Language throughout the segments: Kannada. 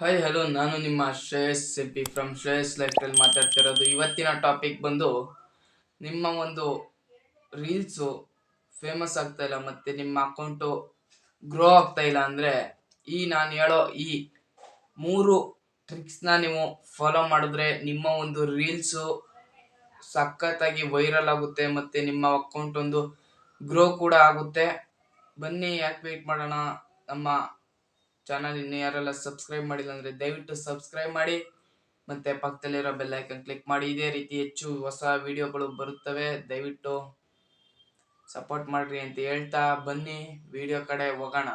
ಹಾಯ್ ಹಲೋ ನಾನು ನಿಮ್ಮ ಶ್ರೇಯಸ್ ಸಿಪಿ ಫ್ರಮ್ ಶ್ರೇಯಸ್ ಲೈಫಲ್ಲಿ ಸ್ಟೈಲ್ ಮಾತಾಡ್ತಿರೋದು. ಇವತ್ತಿನ ಟಾಪಿಕ್ ಬಂದು ನಿಮ್ಮ ಒಂದು ರೀಲ್ಸು ಫೇಮಸ್ ಆಗ್ತಾ ಇಲ್ಲ ಮತ್ತು ನಿಮ್ಮ ಅಕೌಂಟು ಗ್ರೋ ಆಗ್ತಾ ಇಲ್ಲ ಅಂದರೆ ಈ ನಾನು ಹೇಳೋ ಈ ಮೂರು ಟ್ರಿಕ್ಸ್ನ ನೀವು ಫಾಲೋ ಮಾಡಿದ್ರೆ ನಿಮ್ಮ ಒಂದು ರೀಲ್ಸು ಸಖತ್ತಾಗಿ ವೈರಲ್ ಆಗುತ್ತೆ ಮತ್ತು ನಿಮ್ಮ ಅಕೌಂಟ್ ಒಂದು ಗ್ರೋ ಕೂಡ ಆಗುತ್ತೆ. ಬನ್ನಿ, ಯಾಕೆ ವೆಯ್ಟ್ ಮಾಡೋಣ? ನಮ್ಮ ಚಾನಲ್ ಇನ್ನೂ ಯಾರೆಲ್ಲ ಸಬ್ಸ್ಕ್ರೈಬ್ ಮಾಡಿಲ್ಲ ಅಂದರೆ ದಯವಿಟ್ಟು ಸಬ್ಸ್ಕ್ರೈಬ್ ಮಾಡಿ. ಮತ್ತು ಪಕ್ಕದಲ್ಲಿರೋ ಬೆಲ್ಲೈಕನ್ ಕ್ಲಿಕ್ ಮಾಡಿ. ಇದೇ ರೀತಿ ಹೆಚ್ಚು ಹೊಸ ವಿಡಿಯೋಗಳು ಬರುತ್ತವೆ. ದಯವಿಟ್ಟು ಸಪೋರ್ಟ್ ಮಾಡಿರಿ ಅಂತ ಹೇಳ್ತಾ ಬನ್ನಿ. ವಿಡಿಯೋ ಕಡೆ ಹೋಗೋಣ.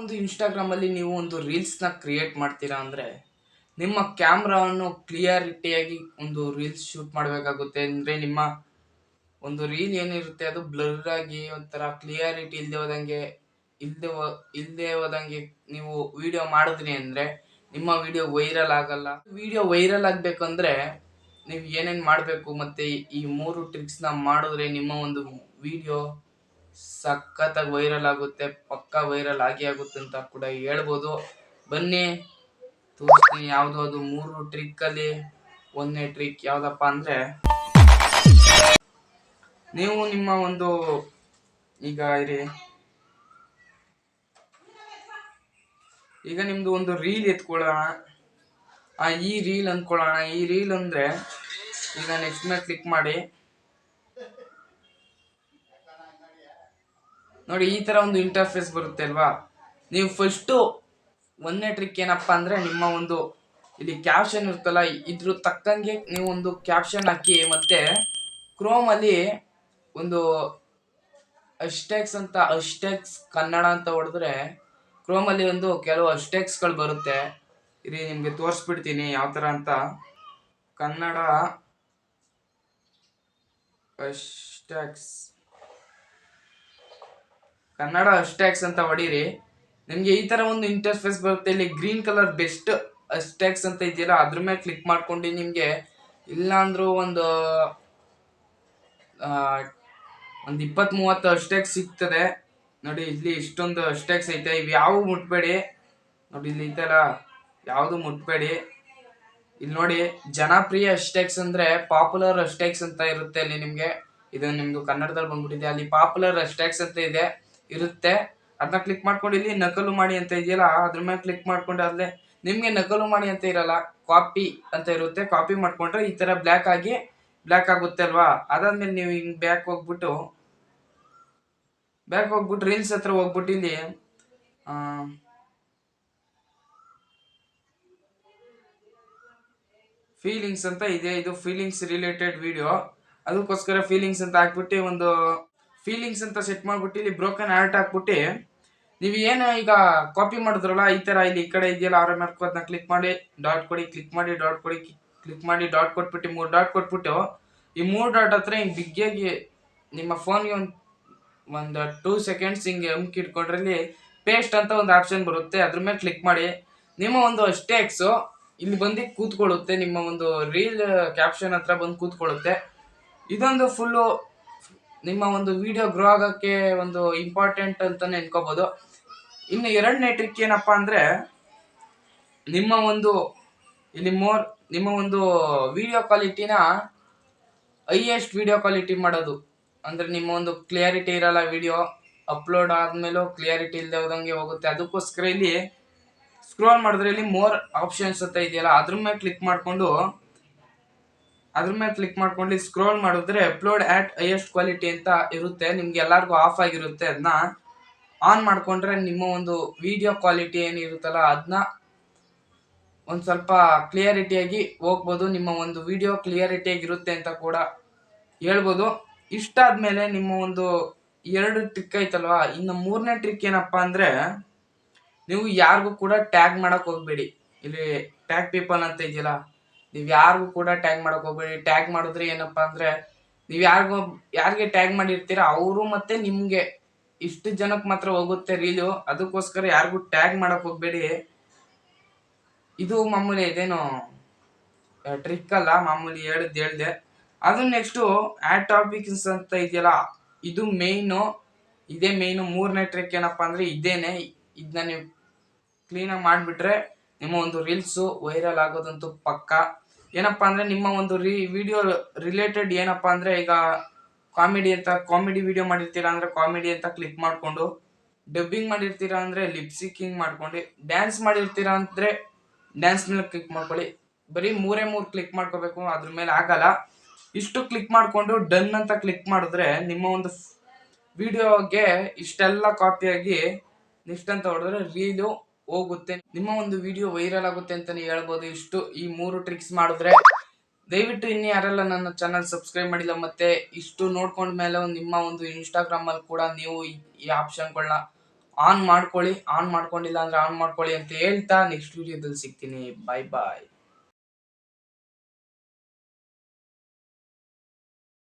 ಒಂದು ಇನ್ಸ್ಟಾಗ್ರಾಮಲ್ಲಿ ನೀವು ಒಂದು ರೀಲ್ಸ್ನ ಕ್ರಿಯೇಟ್ ಮಾಡ್ತೀರಾ ಅಂದರೆ ನಿಮ್ಮ ಕ್ಯಾಮ್ರಾವನ್ನು ಕ್ಲಿಯಾರಿಟಿಯಾಗಿ ಒಂದು ರೀಲ್ಸ್ ಶೂಟ್ ಮಾಡಬೇಕಾಗುತ್ತೆ. ಅಂದರೆ ನಿಮ್ಮ ಒಂದು ರೀಲ್ ಏನಿರುತ್ತೆ, ಅದು ಬ್ಲರ್ ಆಗಿ ಒಂಥರ ಕ್ಲಿಯರಿಟಿ ಇಲ್ಲದೆ ಹೋದಂಗೆ ಇಲ್ಲದೆ ಇಲ್ಲದೆ ಹೋದಂಗೆ ನೀವು ವಿಡಿಯೋ ಮಾಡಿದ್ರಿ ಅಂದ್ರೆ ನಿಮ್ಮ ವಿಡಿಯೋ ವೈರಲ್ ಆಗಲ್ಲ. ವಿಡಿಯೋ ವೈರಲ್ ಆಗಬೇಕಂದ್ರೆ ನೀವು ಏನೇನು ಮಾಡಬೇಕು ಮತ್ತೆ ಈ ಮೂರು ಟ್ರಿಕ್ಸ್ನ ಮಾಡಿದ್ರೆ ನಿಮ್ಮ ಒಂದು ವಿಡಿಯೋ ಸಖತ್ತಾಗಿ ವೈರಲ್ ಆಗುತ್ತೆ, ಪಕ್ಕ ವೈರಲ್ ಆಗಿ ಆಗುತ್ತೆ ಅಂತ ಕೂಡ ಹೇಳ್ಬೋದು. ಬನ್ನಿ, ತೋರಿಸ್ತೀನಿ ಯಾವುದೋ ಅದು ಮೂರು ಟ್ರಿಕ್ ಅಲ್ಲಿ ಒಂದನೇ ಟ್ರಿಕ್ ಯಾವುದಪ್ಪ ಅಂದ್ರೆ ನೀವು ನಿಮ್ಮ ಒಂದು ಈಗ ಇರಿ. ಈಗ ನಿಮ್ದು ಒಂದು ರೀಲ್ ಎತ್ಕೊಳ್ಳೋಣ. ಆ ಈ ರೀಲ್ ಅಂದ್ಕೊಳ್ಳೋಣ ಈ ರೀಲ್ ಅಂದ್ರೆ ಈಗ ನೆಕ್ಸ್ಟ್ ಮೇಲೆ ಕ್ಲಿಕ್ ಮಾಡಿ. ನೋಡಿ, ಈ ತರ ಒಂದು ಇಂಟರ್ಫೇಸ್ ಬರುತ್ತೆ ಅಲ್ವಾ? ನೀವು ಫಸ್ಟು ಒಂದನೇ ಟ್ರಿಕ್ ಏನಪ್ಪ ಅಂದ್ರೆ ನಿಮ್ಮ ಒಂದು ಇಲ್ಲಿ ಕ್ಯಾಪ್ಷನ್ ಇರುತ್ತಲ್ಲ, ಇದ್ರ ತಕ್ಕಂಗೆ ನೀವು ಒಂದು ಕ್ಯಾಪ್ಷನ್ ಹಾಕಿ ಮತ್ತೆ ಕ್ರೋಮ್ ಅಲ್ಲಿ ಒಂದು ಅಷ್ಟೆಕ್ಸ್ ಅಂತ, ಅಷ್ಟೆಕ್ಸ್ ಕನ್ನಡ ಅಂತ ಹೊಡೆದ್ರೆ ಕ್ರೋಮಲ್ಲಿ ಒಂದು ಕೆಲವು ಅಷ್ಟೆಕ್ಸ್ಗಳು ಬರುತ್ತೆ. ಇಲ್ಲಿ ನಿಮಗೆ ತೋರಿಸ್ಬಿಡ್ತೀನಿ ಯಾವ ತರ ಅಂತ. ಕನ್ನಡ ಅಷ್ಟೆಕ್ಸ್. ಕನ್ನಡ ಅಷ್ಟೆಕ್ಸ್ ಅಂತ ಹೊಡೀರಿ. ನಿಮಗೆ ಈ ತರ ಒಂದು ಇಂಟರ್ಫೇಸ್ ಬರುತ್ತೆ. ಇಲ್ಲಿ ಗ್ರೀನ್ ಕಲರ್ ಬೆಸ್ಟ್ ಅಸ್ಟ್ಯಾಕ್ಸ್ ಅಂತ ಇದೆಯಲ್ಲ, ಅದ್ರ ಮೇಲೆ ಕ್ಲಿಕ್ ಮಾಡ್ಕೊಂಡು ನಿಮಗೆ ಇಲ್ಲಾಂದ್ರೂ ಒಂದು ಒಂದ್ ಇಪ್ಪತ್ತು ಮೂವತ್ತು ಅಷ್ಟೇ ಸಿಗ್ತದೆ. ನೋಡಿ, ಇಲ್ಲಿ ಇಷ್ಟೊಂದು ಅಷ್ಟೇ ಐತೆ ಇವು ಯಾವ ಮುಟ್ಬೇಡಿ. ನೋಡಿ, ಇಲ್ಲಿ ಐತಲ್ಲ ಯಾವುದು ಮುಟ್ಬೇಡಿ. ಇಲ್ಲಿ ನೋಡಿ, ಜನಪ್ರಿಯ ಅಷ್ಟೇಕ್ಸ್ ಅಂದ್ರೆ ಪಾಪ್ಯುಲರ್ ಅಷ್ಟೇಕ್ಸ್ ಅಂತ ಇರುತ್ತೆ ಅಲ್ಲಿ ನಿಮಗೆ. ಇದು ನಿಮ್ದು ಕನ್ನಡದಲ್ಲಿ ಬಂದ್ಬಿಟ್ಟಿದೆ. ಅಲ್ಲಿ ಪಾಪ್ಯುಲರ್ ಅಷ್ಟೇಕ್ಸ್ ಅಂತ ಇದೆ, ಇರುತ್ತೆ. ಅದನ್ನ ಕ್ಲಿಕ್ ಮಾಡ್ಕೊಂಡು ಇಲ್ಲಿ ನಕಲು ಮಾಡಿ ಅಂತ ಇದೆಯಲ್ಲ, ಅದ್ರ ಮೇಲೆ ಕ್ಲಿಕ್ ಮಾಡ್ಕೊಂಡು ಅಲ್ಲೇ ನಿಮ್ಗೆ ನಕಲು ಮಾಡಿ ಅಂತ ಇರಲ್ಲ, ಕಾಪಿ ಅಂತ ಇರುತ್ತೆ. ಕಾಪಿ ಮಾಡ್ಕೊಂಡ್ರೆ ಈ ತರ ಬ್ಲ್ಯಾಕ್ ಆಗಿ ಬ್ಲ್ಯಾಕ್ ಆಗುತ್ತೆ ಅಲ್ವಾ? ಅದಾದ್ಮೇಲೆ ನೀವು ಹಿಂಗೆ ಬ್ಯಾಕ್ ಹೋಗ್ಬಿಟ್ಟು ಬ್ಯಾಕ್ ಹೋಗ್ಬಿಟ್ಟು ರೀಲ್ಸ್ ಹತ್ರ ಹೋಗ್ಬಿಟ್ಟು ಇಲ್ಲಿ ಫೀಲಿಂಗ್ಸ್ ಅಂತ ಇದೆ. ಇದು ಫೀಲಿಂಗ್ಸ್ ರಿಲೇಟೆಡ್ ವಿಡಿಯೋ ಅದಕ್ಕೋಸ್ಕರ ಫೀಲಿಂಗ್ಸ್ ಅಂತ ಹಾಕ್ಬಿಟ್ಟು ಒಂದು ಫೀಲಿಂಗ್ಸ್ ಅಂತ ಸೆಟ್ ಮಾಡ್ಬಿಟ್ಟು ಇಲ್ಲಿ ಬ್ರೋಕನ್ ಆರ್ಟ್ ಹಾಕ್ಬಿಟ್ಟು, ನೀವು ಏನು ಈಗ ಕಾಪಿ ಮಾಡಿದ್ರಲ್ಲ, ಈ ತರ ಇಲ್ಲಿ ಈ ಕಡೆ ಇದೆಯಲ್ಲ ಆರ್ ಅದನ್ನ ಕ್ಲಿಕ್ ಮಾಡಿ ಡಾಟ್ ಕೊಡಿ ಕ್ಲಿಕ್ ಮಾಡಿ ಡಾಟ್ ಕೊಡಿ ಕ್ಲಿಕ್ ಮಾಡಿ ಡಾಟ್ ಕೊಟ್ಬಿಟ್ಟು ಮೂರು ಡಾಟ್ ಕೊಟ್ಬಿಟ್ಟು, ಈ ಮೂರು ಡಾಟ್ ಹತ್ರ ಹಿಂಗೆ ಬಿಗ್ಗಿಯಾಗಿ ನಿಮ್ಮ ಫೋನ್ಗೆ ಒಂದು ಒಂದು ಟೂ ಸೆಕೆಂಡ್ಸ್ ಹಿಂಗೆ ಇಟ್ಕೊಂಡ್ರಲ್ಲಿ ಪೇಸ್ಟ್ ಅಂತ ಒಂದು ಆಪ್ಷನ್ ಬರುತ್ತೆ. ಅದ್ರ ಮೇಲೆ ಕ್ಲಿಕ್ ಮಾಡಿ. ನಿಮ್ಮ ಒಂದು ಸ್ಟೇಕ್ಸು ಇಲ್ಲಿ ಬಂದು ಕೂತ್ಕೊಳ್ಳುತ್ತೆ. ನಿಮ್ಮ ಒಂದು ರೀಲ್ ಕ್ಯಾಪ್ಷನ್ ಹತ್ರ ಬಂದು ಕೂತ್ಕೊಳ್ಳುತ್ತೆ. ಇದೊಂದು ಫುಲ್ಲು ನಿಮ್ಮ ಒಂದು ವಿಡಿಯೋ ಗ್ರೋ ಆಗೋಕ್ಕೆ ಒಂದು ಇಂಪಾರ್ಟೆಂಟ್ ಅಂತಲೇ ಅನ್ಕೋಬಹುದು ಇನ್ನು ಎರಡನೇ ಟ್ರಿಕ್ ಏನಪ್ಪಾ ಅಂದರೆ, ನಿಮ್ಮ ಒಂದು ಇಲ್ಲಿ ಮೋರ್ ನಿಮ್ಮ ಒಂದು ವಿಡಿಯೋ ಕ್ವಾಲಿಟಿನ ಹೈಯೆಸ್ಟ್ ವಿಡಿಯೋ ಕ್ವಾಲಿಟಿ ಮಾಡೋದು. ಅಂದರೆ ನಿಮ್ಮ ಒಂದು ಕ್ಲಿಯರಿಟಿ ಇರಲ್ಲ ವಿಡಿಯೋ ಅಪ್ಲೋಡ್ ಆದಮೇಲೂ ಕ್ಲಿಯರಿಟಿ ಇಲ್ಲದೆ ಹೋದಂಗೆ ಹೋಗುತ್ತೆ. ಅದಕ್ಕೋಸ್ಕರ ಇಲ್ಲಿ ಸ್ಕ್ರೋಲ್ ಮಾಡಿದ್ರೆ ಇಲ್ಲಿ ಮೋರ್ ಆಪ್ಷನ್ಸ್ ಅಂತ ಇದೆಯಲ್ಲ, ಅದ್ರ ಮೇಲೆ ಕ್ಲಿಕ್ ಮಾಡಿಕೊಂಡು, ಅದ್ರ ಮೇಲೆ ಕ್ಲಿಕ್ ಮಾಡ್ಕೊಂಡು ಸ್ಕ್ರೋಲ್ ಮಾಡಿದ್ರೆ ಅಪ್ಲೋಡ್ ಆಟ್ ಹೈಯೆಸ್ಟ್ ಕ್ವಾಲಿಟಿ ಅಂತ ಇರುತ್ತೆ. ನಿಮ್ಗೆ ಎಲ್ಲರಿಗೂ ಆಫ್ ಆಗಿರುತ್ತೆ. ಅದನ್ನ ಆನ್ ಮಾಡಿಕೊಂಡ್ರೆ ನಿಮ್ಮ ಒಂದು ವಿಡಿಯೋ ಕ್ವಾಲಿಟಿ ಏನಿರುತ್ತಲ್ಲ ಅದನ್ನ ಒಂದು ಸ್ವಲ್ಪ ಕ್ಲಿಯರಿಟಿಯಾಗಿ ಹೋಗ್ಬೋದು. ನಿಮ್ಮ ಒಂದು ವಿಡಿಯೋ ಕ್ಲಿಯರಿಟಿಯಾಗಿ ಇರುತ್ತೆ ಅಂತ ಕೂಡ ಹೇಳ್ಬೋದು. ಇಷ್ಟ ಮೇಲೆ ನಿಮ್ಮ ಒಂದು ಎರಡು ಟ್ರಿಕ್ ಐತಲ್ವಾ ಇನ್ನು ಮೂರನೇ ಟ್ರಿಕ್ ಏನಪ್ಪ ಅಂದರೆ, ನೀವು ಯಾರಿಗೂ ಕೂಡ ಟ್ಯಾಗ್ ಮಾಡೋಕೆ ಹೋಗ್ಬೇಡಿ. ಇಲ್ಲಿ ಟ್ಯಾಗ್ ಪೀಪಲ್ ಅಂತ ಇದೆಯಲ್ಲ, ನೀವು ಯಾರಿಗೂ ಕೂಡ ಟ್ಯಾಗ್ ಮಾಡೋಕೆ ಹೋಗ್ಬೇಡಿ. ಟ್ಯಾಗ್ ಮಾಡಿದ್ರೆ ಏನಪ್ಪ ಅಂದರೆ, ನೀವು ಯಾರಿಗೂ, ಯಾರಿಗೆ ಟ್ಯಾಗ್ ಮಾಡಿರ್ತೀರ, ಅವರು ಮತ್ತೆ ನಿಮಗೆ ಇಷ್ಟು ಜನಕ್ಕೆ ಮಾತ್ರ ಹೋಗುತ್ತೆ ರೀಲು ಅದಕ್ಕೋಸ್ಕರ ಯಾರಿಗೂ ಟ್ಯಾಗ್ ಮಾಡೋಕೆ ಹೋಗ್ಬೇಡಿ. ಇದು ಮಾಮೂಲಿ ಇದೇನು ಟ್ರಿಕ್ ಅಲ್ಲ, ಮಾಮೂಲಿ ಹೇಳಿದ್ದು ಹೇಳ್ದೆ. ಅದು ನೆಕ್ಸ್ಟು ಆ್ಯಡ್ ಟಾಪಿಕ್ಸ್ ಅಂತ ಇದೆಯಲ್ಲ, ಇದು ಮೇಯ್ನು ಇದೇ ಮೇಯ್ನು ಮೂರನೇ ಟ್ರಿಕ್ ಏನಪ್ಪ ಅಂದರೆ ಇದೇನೆ. ಇದನ್ನ ನೀವು ಕ್ಲೀನಾಗಿ ಮಾಡಿಬಿಟ್ರೆ ನಿಮ್ಮ ಒಂದು ರೀಲ್ಸು ವೈರಲ್ ಆಗೋದಂತೂ ಪಕ್ಕ. ಏನಪ್ಪ ಅಂದರೆ ನಿಮ್ಮ ಒಂದು ರೀ ವಿಡಿಯೋ ರಿಲೇಟೆಡ್ ಏನಪ್ಪ ಅಂದರೆ ಈಗ ಕಾಮಿಡಿ ಅಂತ ಕಾಮಿಡಿ ವಿಡಿಯೋ ಮಾಡಿರ್ತೀರಾ ಅಂದರೆ ಕಾಮಿಡಿ ಅಂತ ಕ್ಲಿಕ್ ಮಾಡಿಕೊಂಡು ಡಬ್ಬಿಂಗ್ ಮಾಡಿರ್ತೀರಾ ಅಂದರೆ ಲಿಪ್ಸಿಕಿಂಗ್ ಮಾಡ್ಕೊಂಡು ಡ್ಯಾನ್ಸ್ ಮಾಡಿರ್ತೀರಾ ಅಂದರೆ ಡ್ಯಾನ್ಸ್ ಮೇಲೆ ಕ್ಲಿಕ್ ಮಾಡ್ಕೊಳ್ಳಿ. ಬರೀ ಮೂರೇ ಮೂರು ಕ್ಲಿಕ್ ಮಾಡ್ಕೋಬೇಕು, ಅದ್ರ ಮೇಲೆ ಆಗಲ್ಲ. ಇಷ್ಟು ಕ್ಲಿಕ್ ಮಾಡಿಕೊಂಡು ಡನ್ ಅಂತ ಕ್ಲಿಕ್ ಮಾಡಿದ್ರೆ ನಿಮ್ಮ ಒಂದು ವಿಡಿಯೋಗೆ ಇಷ್ಟೆಲ್ಲ ಕಾಪಿಯಾಗಿ ನೆಕ್ಸ್ಟ್ ಅಂತ ಹೊಡೆದ್ರೆ ರೀಲು ಹೋಗುತ್ತೆ. ನಿಮ್ಮ ಒಂದು ವಿಡಿಯೋ ವೈರಲ್ ಆಗುತ್ತೆ ಅಂತಲೇ ಹೇಳ್ಬೋದು. ಇಷ್ಟು ಈ ಮೂರು ಟ್ರಿಕ್ಸ್ ಮಾಡಿದ್ರೆ. ದಯವಿಟ್ಟು ಇನ್ನು ಯಾರೆಲ್ಲ ನನ್ನ ಚಾನಲ್ ಸಬ್ಸ್ಕ್ರೈಬ್ ಮಾಡಿಲ್ಲ ಮತ್ತೆ ಇಷ್ಟು ನೋಡ್ಕೊಂಡ್ಮೇಲೆ ನಿಮ್ಮ ಒಂದು ಇನ್ಸ್ಟಾಗ್ರಾಮಲ್ಲಿ ಕೂಡ ನೀವು ಈ- ಆಪ್ಷನ್ಗಳನ್ನ ಆನ್ ಮಾಡ್ಕೊಳ್ಳಿ ಆನ್ ಮಾಡ್ಕೊಂಡಿಲ್ಲ ಅಂದ್ರೆ ಆನ್ ಮಾಡ್ಕೊಳ್ಳಿ ಅಂತ ಹೇಳ್ತಾ ನೆಕ್ಸ್ಟ್ ವಿಡಿಯೋದಲ್ಲಿ ಸಿಗ್ತೀನಿ. ಬಾಯ್ ಬಾಯ್